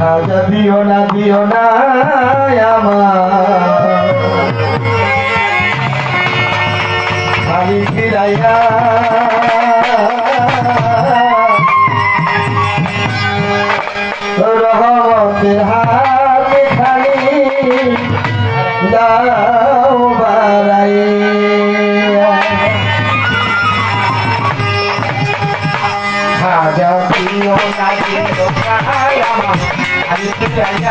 খাজা দিও না দিও না আমার। খালি ফিরাইয়া। রহমতের হাতে খালি দাও। খালি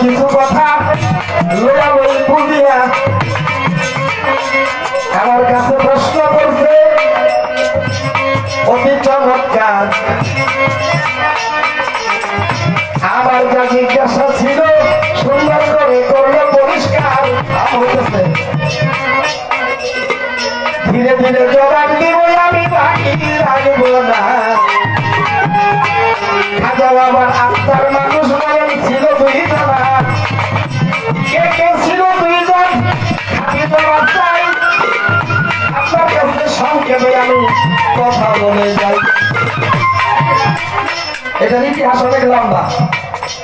কিছু কথা লোয়া বুঝিয়া আমার কাছে প্রশ্ন করছে, অতি চমৎকার। আমার যা জিজ্ঞাসা ছিল, সুন্দর করে পরিষ্কার ধীরে ধীরে জবাব দিব, আমি রাখব না। খাজা আত্মার মানুষ এটার ইতিহাস অনেক লম্বা।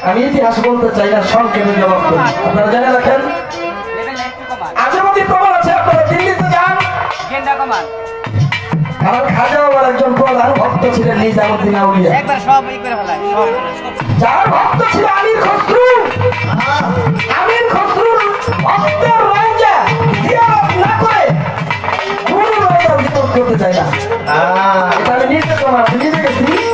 আমি ইতিহাস বলতে চাই না সংক্ষেপে জবাব করি আপনারা জেনে রাখেন? আজমতি প্রমাণ আছে আপনারা দিল্লিতে যান। গেন্ডা খাজা বাবার একজন প্রধান ভক্ত ছিলেন নিজামুদ্দিন আউলিয়া। যার ভক্ত ছিল আমির খসরু। আমির খসরু ভক্তের রঞ্জা জিয়ারত না করে কোন রঞ্জা জীবন করতে চায় না। এটা আমি নিজে তোমার নিজে গেছি।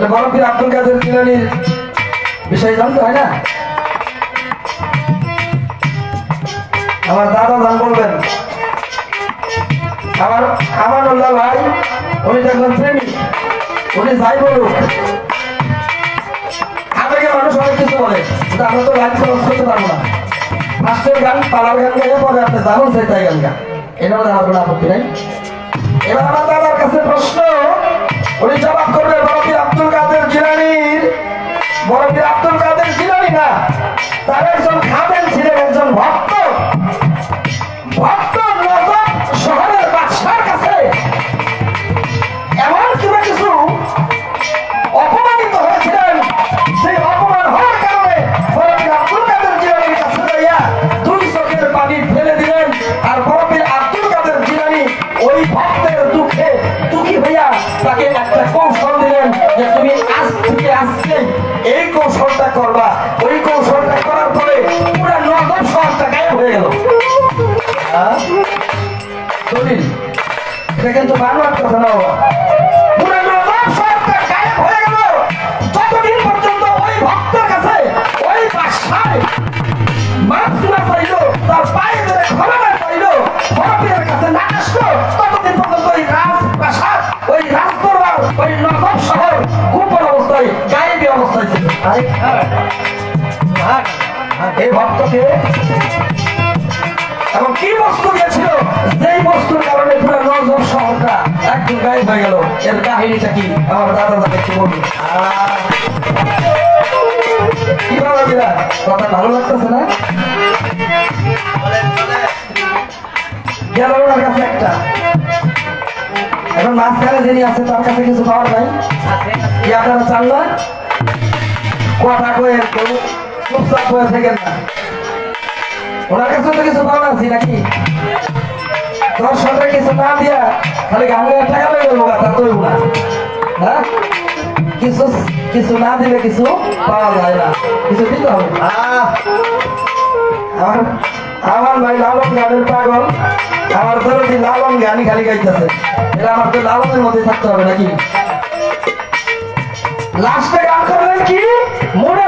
তাহলে পীর আব্দুল কাদের জিলানির বিষয় জানতে হয় না? আমার দাদা জান বলবেন। আমার আমানুল্লাহ ভাই, উনি দেখবেন প্রেমিক, উনি যাই বলুক, আবেগে মানুষ অনেক কিছু বলে, কিন্তু আমরা তো লাইফ খরচ করতে পারব না। ফার্স্টের গান, পালার গান গাইলে পরে আপনি যেমন সেই তাই গান গান এটা আমার কোনো আপত্তি নেই। এবার আমার দাদার কাছে প্রশ্ন, উনি জবাব করবে বড়পীর আব্দুল কাদের জিলানি না তার একজন খাদেন ছিলেন একজন ভক্ত। এই ভক্তকে এবং কি বস্তু দিয়েছিল যেই বস্তুর কারণে পুরো নজর শহরটা একদম গায়েব হয়ে গেল, এর কাহিনীটা কি? আমার দাদা দাদা কি ভালো না? গেল ওনার আছে, তার কাছে কিছু পাওয়ার নাই। কি আপনারা চান না? কথা কয়ে কেউ চুপচাপ কাছে তো কিছু পাওয়া আছে নাকি? দর্শকরা কিছু না দিয়া খালি গাঙ্গে টাকা পেয়ে গেল তা তো না। হ্যাঁ? কিছু কিছু না দিলে কিছু পাওয়া যায় না। কিছু দিতে হবে। আমার আমার ভাই লালন গানের পাগল। গানই খালি গাইতেছে। এরা আমার তো লালনের মধ্যে থাকতে হবে নাকি? লাস্টে গান করলেন কি? মনে